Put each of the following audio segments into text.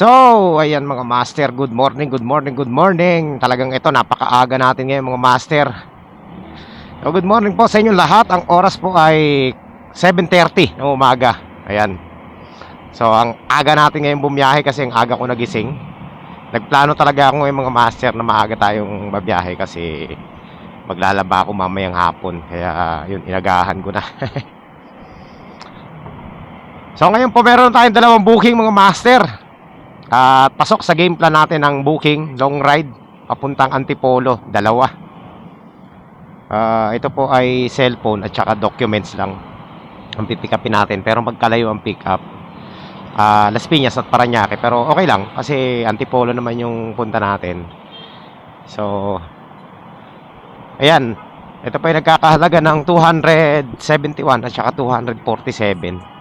So, ayan mga master, good morning, good morning, good morning. Talagang ito, napakaaga natin ngayon mga master. So, good morning po sa inyo lahat. Ang oras po ay 7.30 ng umaga. Ayan. So, ang aga natin ngayon bumiyahe kasi ang aga ko nagising. Nagplano talaga ako ngayon mga master na maaga tayong babiyahe kasi maglalaba ako mamayang hapon. Kaya, yun, inagahan ko na. so, ngayon po meron tayong dalawang booking mga master. At pasok sa game plan natin ang booking long ride papuntang Antipolo, dalawa. Ah, ito po ay cellphone at saka documents lang ang pipikapin natin pero magkalayo ang pick up. Ah, Las Piñas at Parañaque pero okay lang kasi Antipolo naman yung punta natin. So Ayan, ito po ay nagkakahalaga ng 271 at saka 247.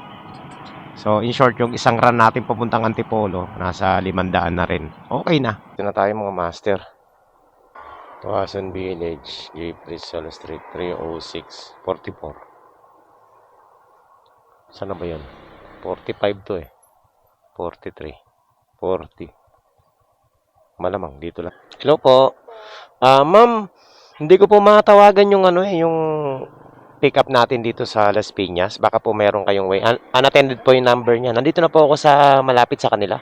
So, in short, yung isang run natin papuntang Antipolo, nasa 500 na rin. Okay na. Ito na tayo mga master. Tuasan Village, J. Rizal Street, 306, 44. Saan na ba yun? 45 to eh. 43. 40. Malamang, dito lang. Hello po. Ah, ma'am, hindi ko po matawagan yung ano eh, yung pick up natin dito sa Las Piñas. Baka po meron kayong way. Un- unattended po yung number niya. Nandito na po ako sa malapit sa kanila.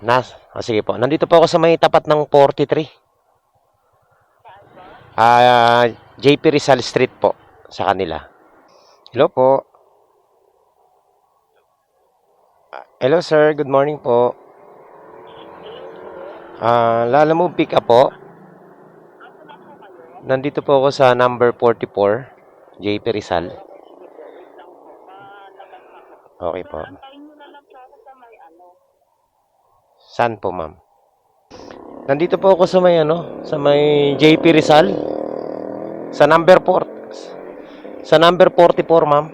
Nas, ah, sige po. Nandito po ako sa may tapat ng 43. Ah, JP Rizal Street po sa kanila. Hello po. Hello sir, good morning po. Ah, Lala mo pick up po. Nandito po ako sa number 44, JP Rizal. Okay po. Saan po, ma'am? Nandito po ako sa may ano, sa may JP Rizal. Sa number 4. Sa number 44, ma'am.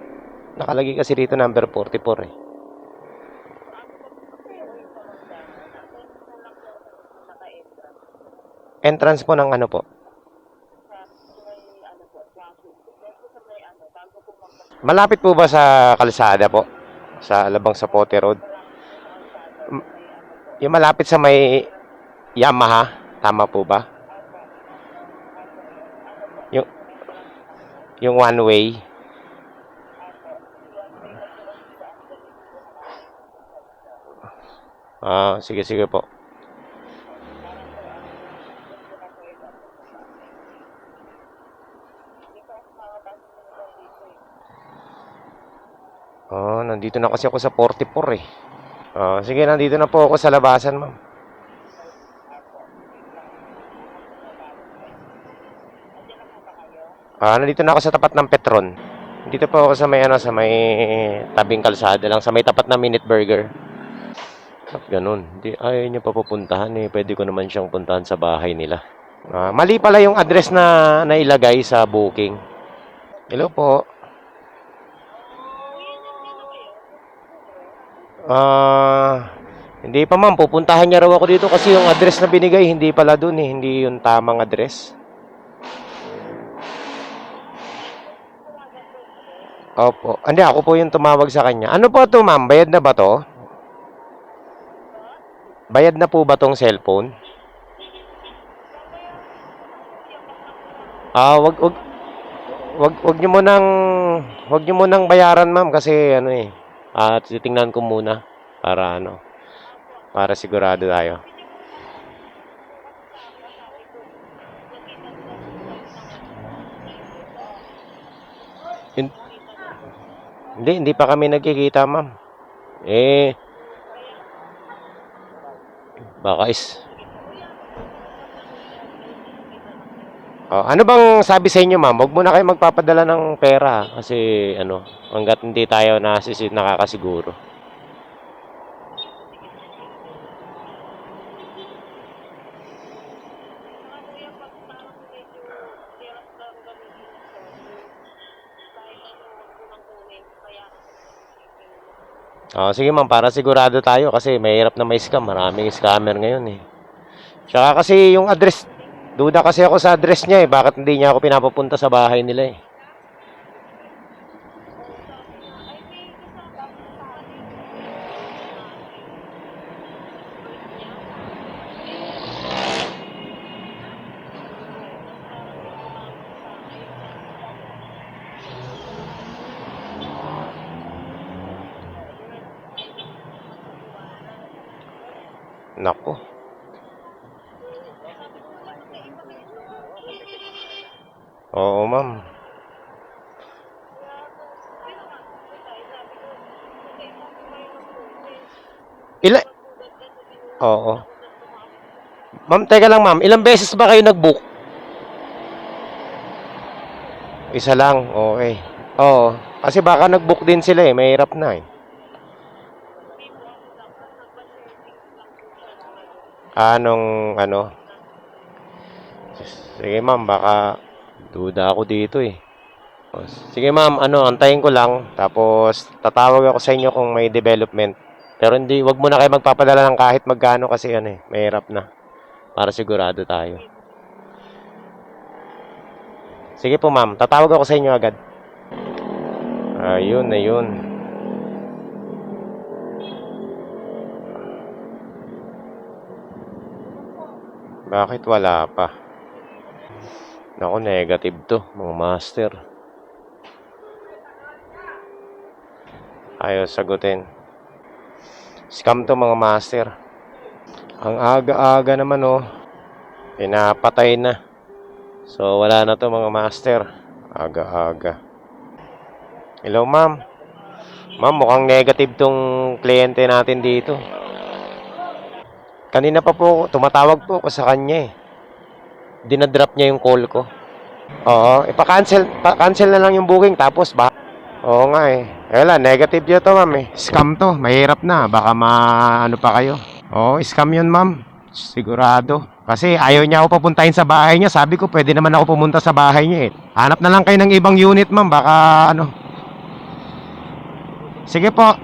Nakalagay kasi dito number 44 eh. Entrance po ng ano po? Malapit po ba sa kalsada po? Sa Alabang Sapote Road? Yung malapit sa may Yamaha, tama po ba? Yung yung one way. Ah, sige sige po. Oh, nandito na kasi ako sa 44 eh. Oh, sige, nandito na po ako sa labasan, ma'am. Ah, nandito na ako sa tapat ng Petron. Dito po ako sa may ano, sa may tabing kalsada lang, sa may tapat ng Minute Burger. At ganun. Di, ayaw niya pa pupuntahan eh. Pwede ko naman siyang puntahan sa bahay nila. Ah, mali pala yung address na nailagay sa booking. Hello po. Ah, hindi pa ma'am, pupuntahan niya raw ako dito kasi yung address na binigay hindi pala dun eh, hindi yung tamang address. Opo. Hindi, ako po yung tumawag sa kanya. Ano po to ma'am? Bayad na ba to? Bayad na po ba tong cellphone? Ah, wag wag wag wag niyo mo nang wag niyo mo nang bayaran ma'am kasi ano eh. At titingnan ko muna para ano para sigurado tayo. Hin- Hindi, hindi pa kami nagkikita, ma'am. Eh, baka is... Oh, ano bang sabi sa inyo, ma'am? Huwag muna kayo magpapadala ng pera kasi ano, hangga't hindi tayo nasisid nakakasiguro. Oh, sige ma'am, para sigurado tayo kasi mahirap na may scam. Maraming scammer ngayon eh. Tsaka kasi yung address, duda kasi ako sa address niya eh. Bakit hindi niya ako pinapapunta sa bahay nila eh. Nako. Oo, ma'am. Ila Oo. Teka lang ma'am. Ilang beses ba kayo nag-book? Isa lang. Okay. Oo. Kasi baka nag-book din sila eh. Mahirap na eh. Anong ano? Sige ma'am, baka duda ako dito eh. Sige ma'am, ano, antayin ko lang. Tapos tatawag ako sa inyo kung may development. Pero hindi, wag mo na kayo magpapadala ng kahit magkano kasi ano eh, mahirap na. Para sigurado tayo. Sige po ma'am, tatawag ako sa inyo agad. Ayun, ayun. Bakit wala pa? Naku, negative to, mga master. Ayaw sagutin. Scam to mga master. Ang aga-aga naman oh. Pinapatay na. So wala na to mga master. Aga-aga. Hello ma'am. Ma'am, mukhang negative tong kliyente natin dito. Kanina pa po, tumatawag po ako sa kanya eh. Dinadrop niya yung call ko. Oo, ipa-cancel, pa-cancel na lang yung booking tapos ba? Oo nga eh. Wala, negative yun to ma'am eh. Scam to, mahirap na. Baka ma-ano pa kayo. Oo, scam yun ma'am. Sigurado. Kasi ayaw niya ako papuntahin sa bahay niya. Sabi ko, pwede naman ako pumunta sa bahay niya eh. Hanap na lang kayo ng ibang unit ma'am. Baka ano. Sige po.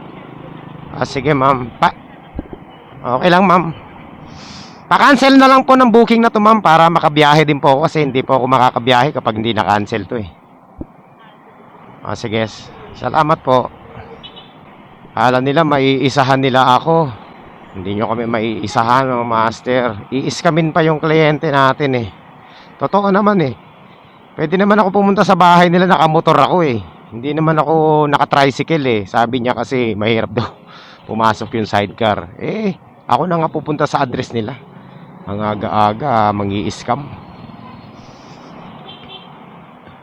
Ah, sige ma'am. Pa okay lang ma'am. Pa-cancel na lang po ng booking na to ma'am para makabiyahe din po ako kasi hindi po ako makakabiyahe kapag hindi na-cancel to eh. Ah, sige. Salamat po. Alam nila, maiisahan nila ako. Hindi nyo kami maiisahan, mga master. Iiskamin pa yung kliyente natin eh. Totoo naman eh. Pwede naman ako pumunta sa bahay nila, nakamotor ako eh. Hindi naman ako naka-tricycle eh. Sabi niya kasi mahirap daw pumasok yung sidecar. Eh, ako na nga pupunta sa address nila. Ang aga-aga, mangi-scam.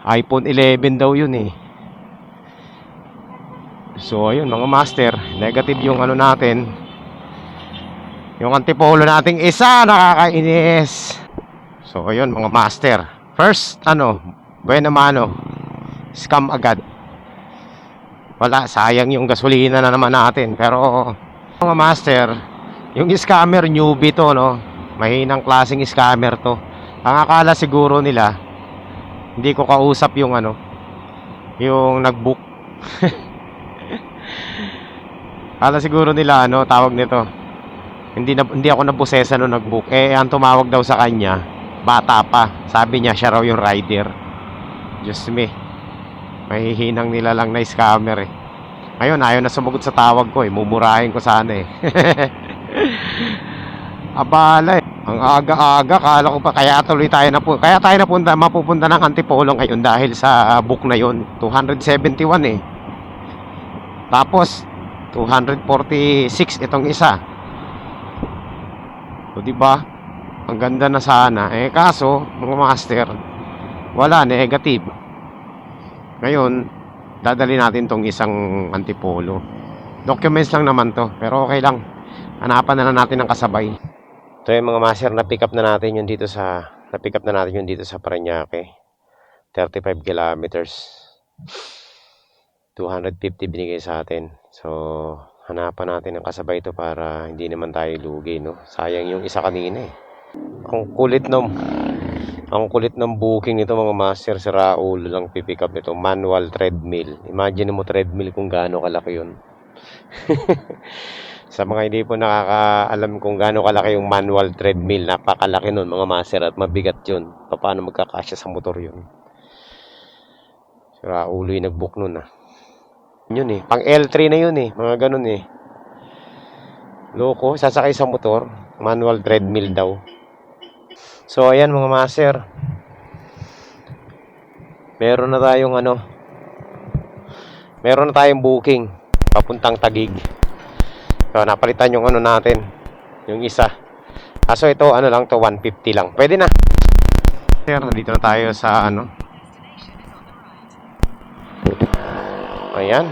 iPhone 11 daw yun eh. So ayun mga master, negative yung ano natin. Yung antipolo nating isa nakakainis. So ayun mga master. First ano, buena mano. Scam agad. Wala, sayang yung gasolina na naman natin. Pero mga master, yung scammer newbie to no. Mahinang klaseng scammer to. Ang akala siguro nila, hindi ko kausap yung ano, yung nag-book. Kala siguro nila ano, tawag nito. Hindi na hindi ako nabusesa no nag-book. Eh ang tumawag daw sa kanya, bata pa. Sabi niya siya raw yung rider. Just me. Mahihinang nila lang na scammer eh. Ngayon, ayaw na sumagot sa tawag ko eh. Mumurahin ko sana eh. Abala eh. Ang aga-aga, kala ko pa kaya tuloy tayo na po. Kaya tayo napunta, mapupunta ng Antipolo ngayon dahil sa book na yon 271 eh. Tapos 246 itong isa. O di ba? Ang ganda na sana. Eh kaso, mga master, wala negative. Ngayon, dadali natin tong isang antipolo. Documents lang naman to, pero okay lang. Hanapan na lang natin ng kasabay. Ito yung mga master na pick up na natin yun dito sa na pick up na natin yun dito sa Parañaque. 35 kilometers. 250 binigay sa atin. So, hanapan natin ng kasabay ito para hindi naman tayo lugi, no? Sayang yung isa kanina eh. Ang kulit ng ang kulit ng booking nito mga master si Raul lang pipick up nito. Manual treadmill. Imagine mo treadmill kung gaano kalaki yun. Sa mga hindi po nakakaalam kung gaano kalaki yung manual treadmill napakalaki nun mga master at mabigat yun. Paano magkakasya sa motor yun? Si Raul yung nagbook nun ah yun eh pang L3 na yun eh mga ganun eh loko sasakay sa motor manual treadmill daw So, ayan mga master. Meron na tayong ano. Meron na tayong booking. Papuntang Tagig. So, napalitan yung ano natin. Yung isa. Kaso ito, ano lang to 150 lang. Pwede na. Sir, dito na tayo sa ano. Ayan.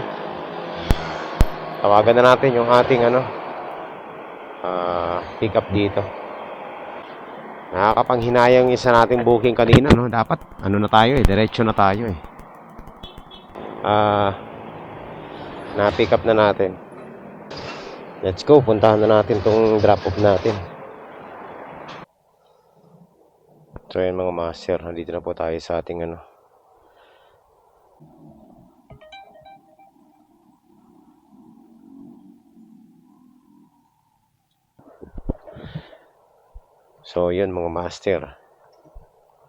Tawagan na natin yung ating ano. ah pick up dito. Nakakapanghinayang isa nating booking kanina, no? Dapat, ano na tayo eh, diretso na tayo eh. Ah, na-pick up na natin. Let's go, puntahan na natin tong drop off natin. So yan mga master, nandito na po tayo sa ating ano. So yun mga master,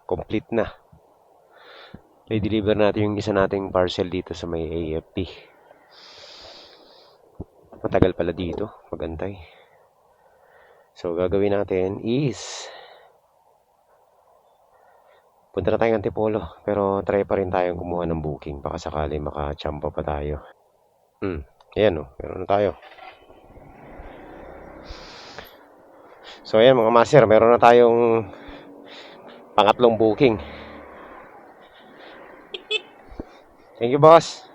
complete na. I-deliver natin yung isa nating parcel dito sa may AFP. Matagal pala dito, magantay. So, gagawin natin is punta na tayong Antipolo, pero try pa rin tayong kumuha ng booking baka sakali makachamba pa tayo. Hmm, ayan o, meron na tayo. So, ayan mga master, meron na tayong pangatlong booking. Thank you, boss.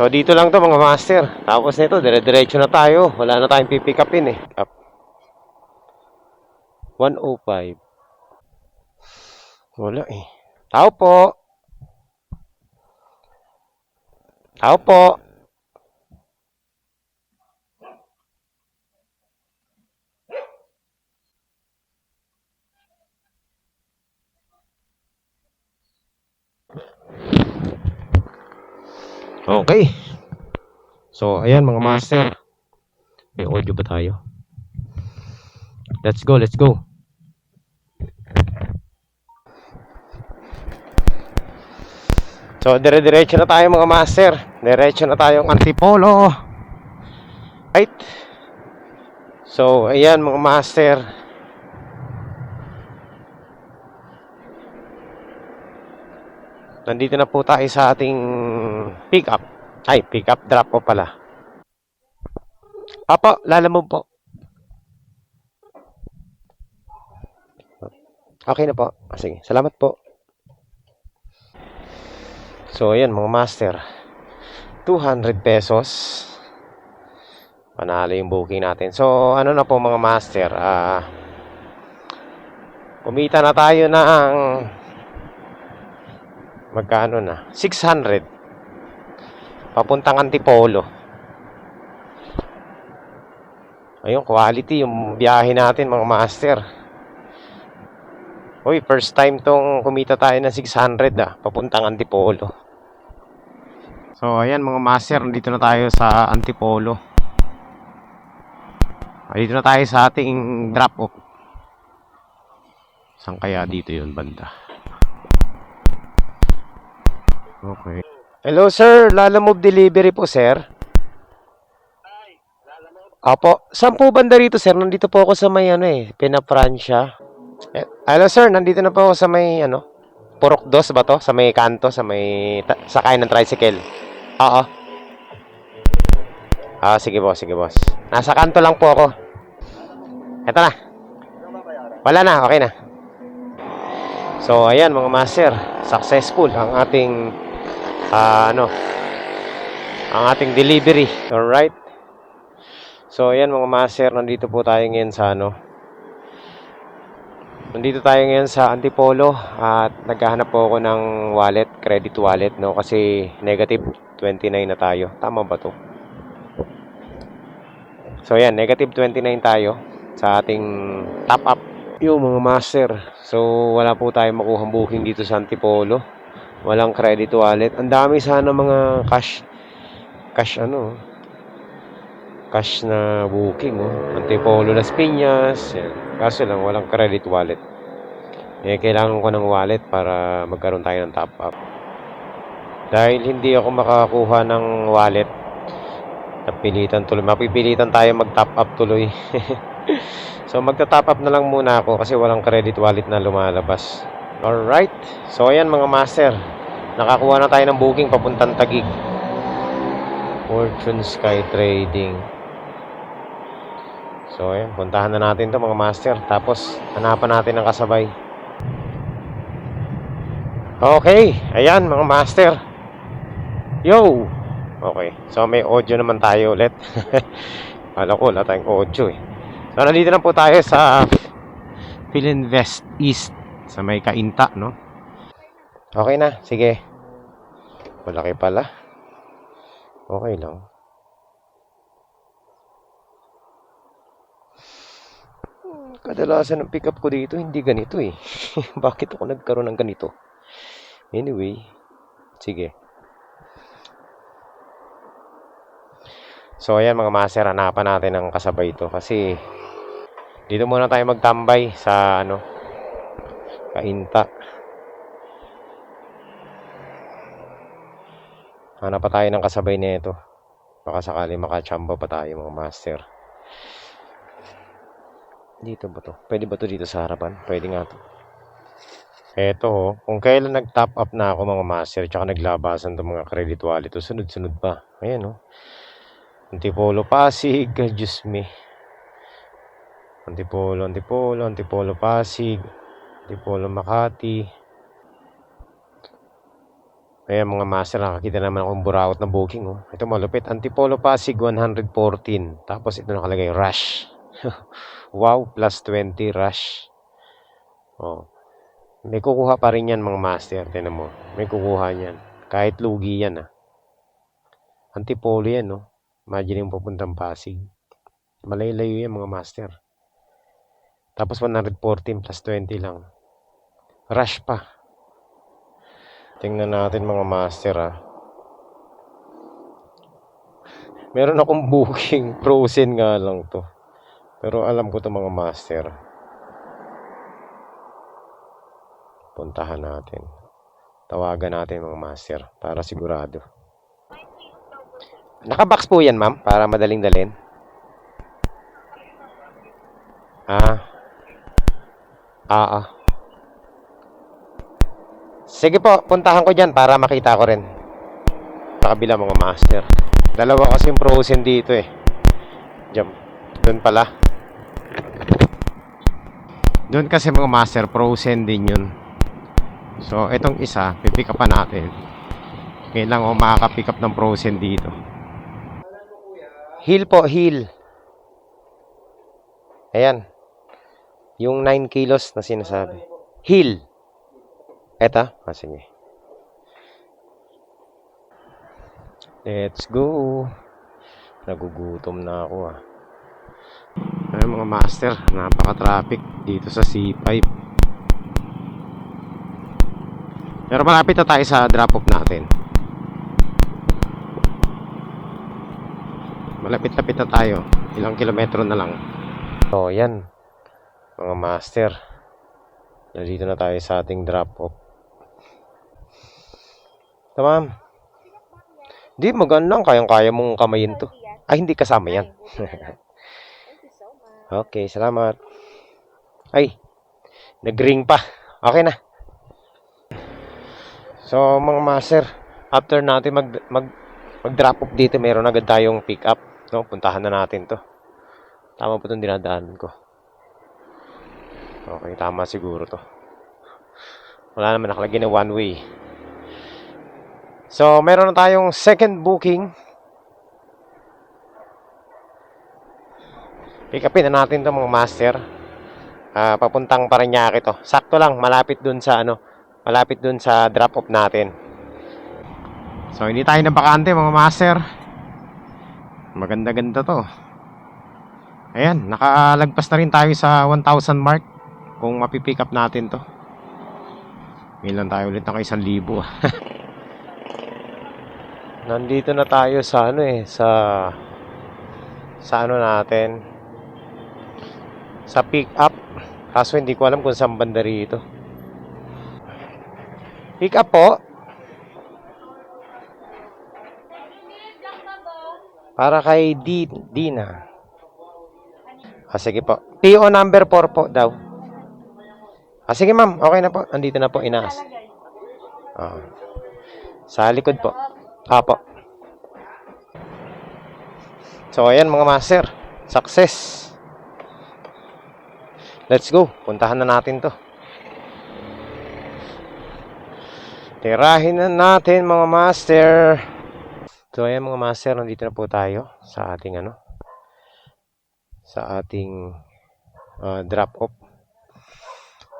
So, dito lang to mga master. Tapos nito, dire-diretso na tayo. Wala na tayong pipick upin eh. Up. 105. Wala eh. Tao po. Tao po. Okay. So, ayan mga master. May audio ba tayo? Let's go, let's go. So, dire-diretso na tayo mga master. Diretso na tayong Antipolo. Right? So, ayan mga master. Nandito na po tayo sa ating pick up. Ay, pick up drop po pala. Papa, lalamove po. Okay na po. Ah, Sige, salamat po. So, ayan mga master. 200 pesos. Panalo yung booking natin. So, ano na po mga master. Ah, kumita na tayo ng magkano na? 600. Papuntang Antipolo. Ayun, quality yung biyahe natin mga master. Uy, first time tong kumita tayo ng 600 ah, papuntang Antipolo. So, ayan mga master, dito na tayo sa Antipolo. Dito na tayo sa ating drop off. Saan kaya dito yun banda? Okay. Hello sir, Lala Move Delivery po sir. Apo, saan po banda rito sir? Nandito po ako sa may ano eh, Pinafrancia. Eh, hello sir, nandito na po ako sa may ano, Purok Dos ba to? Sa may kanto, sa may ta- sakay ng tricycle. Oo. Ah, sige boss, sige boss. Nasa kanto lang po ako. Eto na. Wala na, okay na. So, ayan mga master, successful ang ating ah, ano, ang ating delivery. Alright. So, ayan mga master, nandito po tayo ngayon sa ano, Nandito tayo ngayon sa Antipolo at naghahanap po ako ng wallet, credit wallet, no? Kasi negative 29 na tayo. Tama ba to? So, ayan, negative 29 tayo sa ating top up. Yung mga master. So, wala po tayong makuhang booking dito sa Antipolo. Walang credit wallet. Ang dami sana mga cash. Cash ano? Cash na booking. Oh. Antipolo Las Piñas. Yan. Kaso lang, walang credit wallet. Eh, kailangan ko ng wallet para magkaroon tayo ng top up. Dahil hindi ako makakuha ng wallet, napilitan tuloy. Mapipilitan tayo mag-top up tuloy. so, magta-top up na lang muna ako kasi walang credit wallet na lumalabas. Alright. So, ayan mga master. Nakakuha na tayo ng booking papuntang Tagig. Fortune Sky Trading. So, ayan, puntahan na natin to mga master. Tapos, hanapan natin ng kasabay. Okay, ayan mga master. Yo! Okay, so may audio naman tayo ulit. Kala ko, wala tayong audio eh. So, nandito na po tayo sa Philinvest East sa may Kainta, no? Okay na, sige. Malaki pala. Okay lang. Hmm, Kadalasan ng pickup ko dito, hindi ganito eh. Bakit ako nagkaroon ng ganito? Anyway, sige. So ayan mga master, hanapan natin ng kasabay ito kasi dito muna tayo magtambay sa ano, kainta. Hanap pa tayo ng kasabay nito. Baka sakali makachamba pa tayo mga master. Dito ba to? Pwede ba to dito sa harapan? Pwede nga to. Eto, oh, kung kailan nag-top up na ako mga master tsaka naglabasan ng mga credit wallet, to sunod-sunod pa. Ayan, oh. Antipolo Pasig, Diyos me. Antipolo, Antipolo, Antipolo Pasig, Antipolo Makati. Ayan mga master, nakakita naman akong burawat na booking. Oh. Ito malupit, Antipolo Pasig 114. Tapos ito nakalagay, Rush. wow, plus 20 Rush. Oh. May kukuha pa rin yan mga master. Tinan mo. May kukuha yan. Kahit lugi yan ah. Antipolo yan no. Imagine yung pupuntang Pasig. Malay-layo yan mga master. Tapos 114 plus 20 lang. Rush pa. Tingnan natin mga master ah. Meron akong booking. Frozen nga lang to. Pero alam ko to mga master. Puntahan natin. Tawagan natin mga master para sigurado. Nakabox po yan, ma'am, para madaling dalhin. Ah. Ah, ah. Sige po, puntahan ko dyan para makita ko rin. Sa kabila mga master. Dalawa kasi yung frozen dito eh. Diyan. Doon pala. Doon kasi mga master, frozen din yun. So, itong isa, pipick up pa natin. Kailangan ko makaka-pick up ng frozen dito. Hill po, hill. Ayan. Yung 9 kilos na sinasabi. Hill. Eta? Ah, sige. Let's go. Nagugutom na ako ah. Ay mga master, napaka-traffic dito sa C5. Pero malapit na tayo sa drop-off natin. Malapit-lapit na tayo. Ilang kilometro na lang. So, yan. Mga master. Nandito na tayo sa ating drop-off. Tamam. Di, magaan lang. Kayang-kaya mong kamayin to. Ay, hindi kasama yan. okay, salamat. Ay, nag-ring pa. Okay na. So, mga master, after natin mag, mag, mag-drop off dito, meron agad tayong pick up. No, puntahan na natin to. Tama po itong dinadaanan ko. Okay, tama siguro to. Wala naman nakalagay na one way. So, meron na tayong second booking. Pick upin na natin to mga master. Ah, papuntang Parañaque to. Sakto lang, malapit dun sa ano, malapit dun sa drop off natin. So, hindi tayo na bakante mga master. Maganda-ganda to. Ayan, nakalagpas na rin tayo sa 1,000 mark kung mapipick up natin to. Lang tayo ulit isang libo. Nandito na tayo sa ano eh, sa sa ano natin sa pick up. Kaso hindi ko alam kung saan banda rito. Pick up po. Para kay D Dina. Ah, sige po. PO number 4 po daw. Ah, sige ma'am. Okay na po. Andito na po. Inaas. Ah. Sa likod po. Apo. So, ayan mga master. Success. Let's go. Puntahan na natin to. Tirahin na natin mga master. So ayan mga master, nandito na po tayo sa ating ano sa ating ah, drop off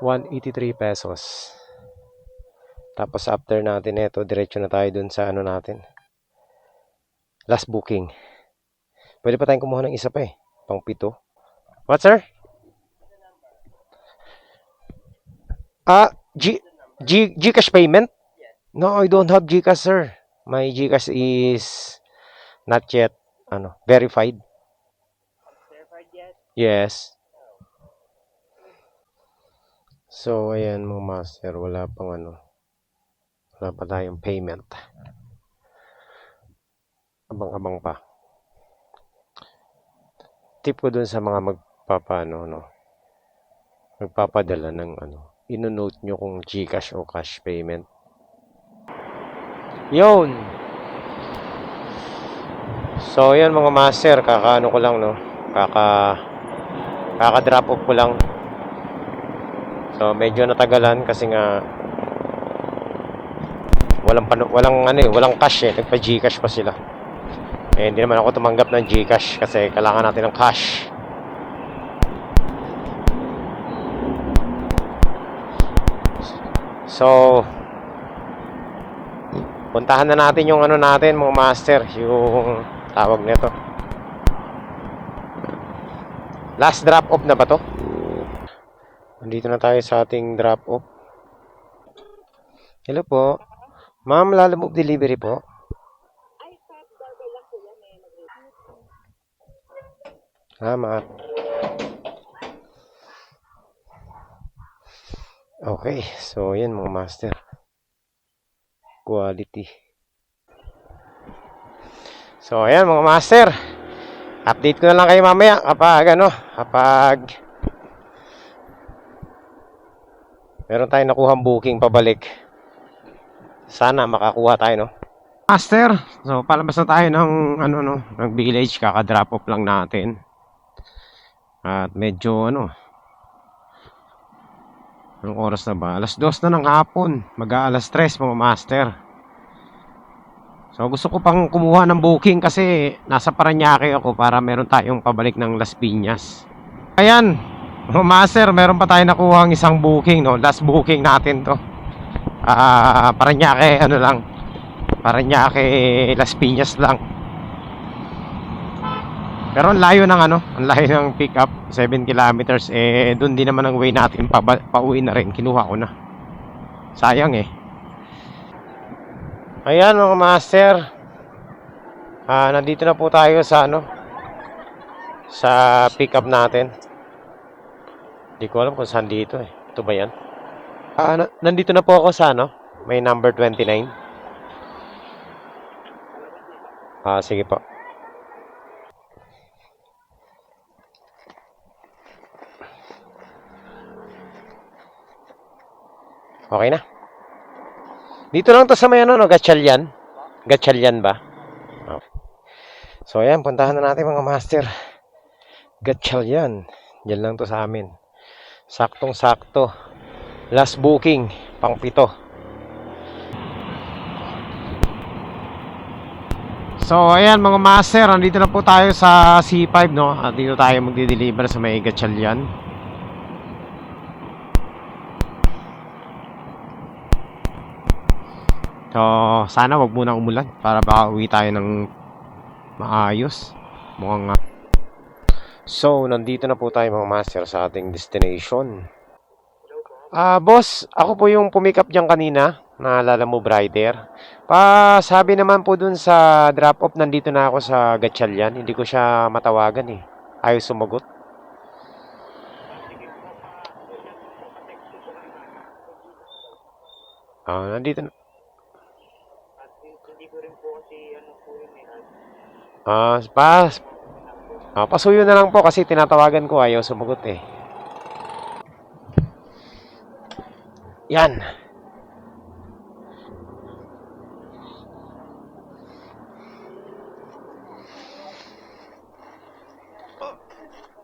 183 pesos. Tapos after natin ito, diretso na tayo dun sa ano natin. Last booking. Pwede pa tayong kumuha ng isa pa eh. Pang pito. What sir? Ah, G, G, Gcash payment? No, I don't have Gcash, sir. My Gcash is not yet, ano, verified. Yes. So, ayan mga master, wala pang ano, wala pa tayong payment. Abang-abang pa. Tip ko dun sa mga magpapano, no, magpapadala ng ano, ino-note nyo kung Gcash o cash payment. Yun! So, yan mga master, kakaano ko lang, no? Kaka, kaka-drop off ko lang. So, medyo natagalan kasi nga walang pano, walang ano eh, walang cash eh, nagpa Gcash pa sila. Eh, hindi naman ako tumanggap ng Gcash kasi kailangan natin ng cash. So, puntahan na natin yung ano natin, mga master, yung tawag nito. Last drop off na ba to? Nandito na tayo sa ating drop off. Hello po. Ma'am, lalamove delivery po. Salamat. Okay, so yan mga master. Quality. So ayan mga master. Update ko na lang kayo mamaya kapag ano, kapag meron tayong nakuhang booking pabalik. Sana makakuha tayo, no? Master, so palabas na tayo ng ano no, ng village kaka-drop off lang natin. At medyo ano, Anong oras na ba? Alas 2 na ng hapon. Mag-aalas 3 mga master. So gusto ko pang kumuha ng booking kasi nasa Paranaque ako para meron tayong pabalik ng Las Piñas. Ayan, mga master, meron pa tayo nakuha ang isang booking, no? Last booking natin to. Ah, Paranaque, ano lang. Paranaque, Las Piñas lang. Pero ang layo ng ano, ang layo ng pick up, 7 kilometers, eh, doon din naman ang way natin, pa, pauwi na rin, kinuha ko na. Sayang eh. Ayan mga master. Ah, nandito na po tayo sa ano, sa pick up natin. Hindi ko alam kung saan dito eh. Ito ba yan? Ah, na- nandito na po ako sa ano, may number 29. Ah, sige po. Okay na. Dito lang to sa may ano, no? Gatchalian. Gatchalian ba? Okay. So, ayan. Puntahan na natin mga master. Gatchalian. Diyan lang to sa amin. Saktong-sakto. Last booking. Pang pito. So, ayan mga master. Nandito na po tayo sa C5, no? At dito tayo magdi-deliver sa may Gatchalian. So, sana wag muna umulan para baka uwi tayo ng maayos. Mukhang nga. So, nandito na po tayo mga master sa ating destination. Ah, boss, ako po yung pumick up diyan kanina. Naalala mo, Brider. Pa, sabi naman po dun sa drop-off, nandito na ako sa Gatchalian. Hindi ko siya matawagan eh. Ayaw sumagot. Ah, nandito na. Ah, pas. Ah, pasuyo na lang po kasi tinatawagan ko ayaw sumagot eh. Yan.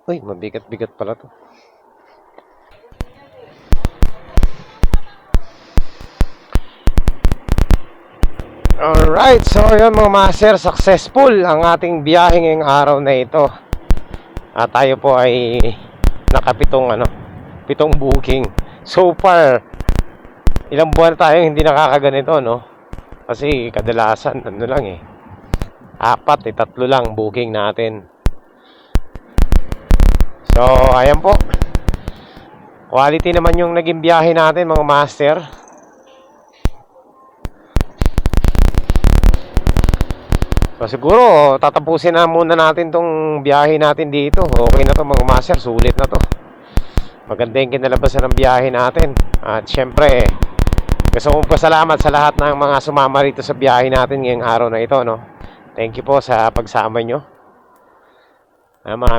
Uy, mabigat-bigat pala to. Alright, so yun mga master, successful ang ating biyahe ngayong araw na ito. At tayo po ay nakapitong ano, pitong booking. So far, ilang buwan tayo hindi nakakaganito, no? Kasi kadalasan, ano lang eh, apat, eh, tatlo lang booking natin. So, ayan po. Quality naman yung naging biyahe natin mga master. So, siguro, tatapusin na muna natin tong biyahe natin dito. Okay na to mga master, sulit na to. Maganda yung kinalabasan ng biyahe natin. At syempre, gusto kong pasalamat sa lahat ng mga sumama rito sa biyahe natin ngayong araw na ito. No? Thank you po sa pagsama nyo. Ah, marami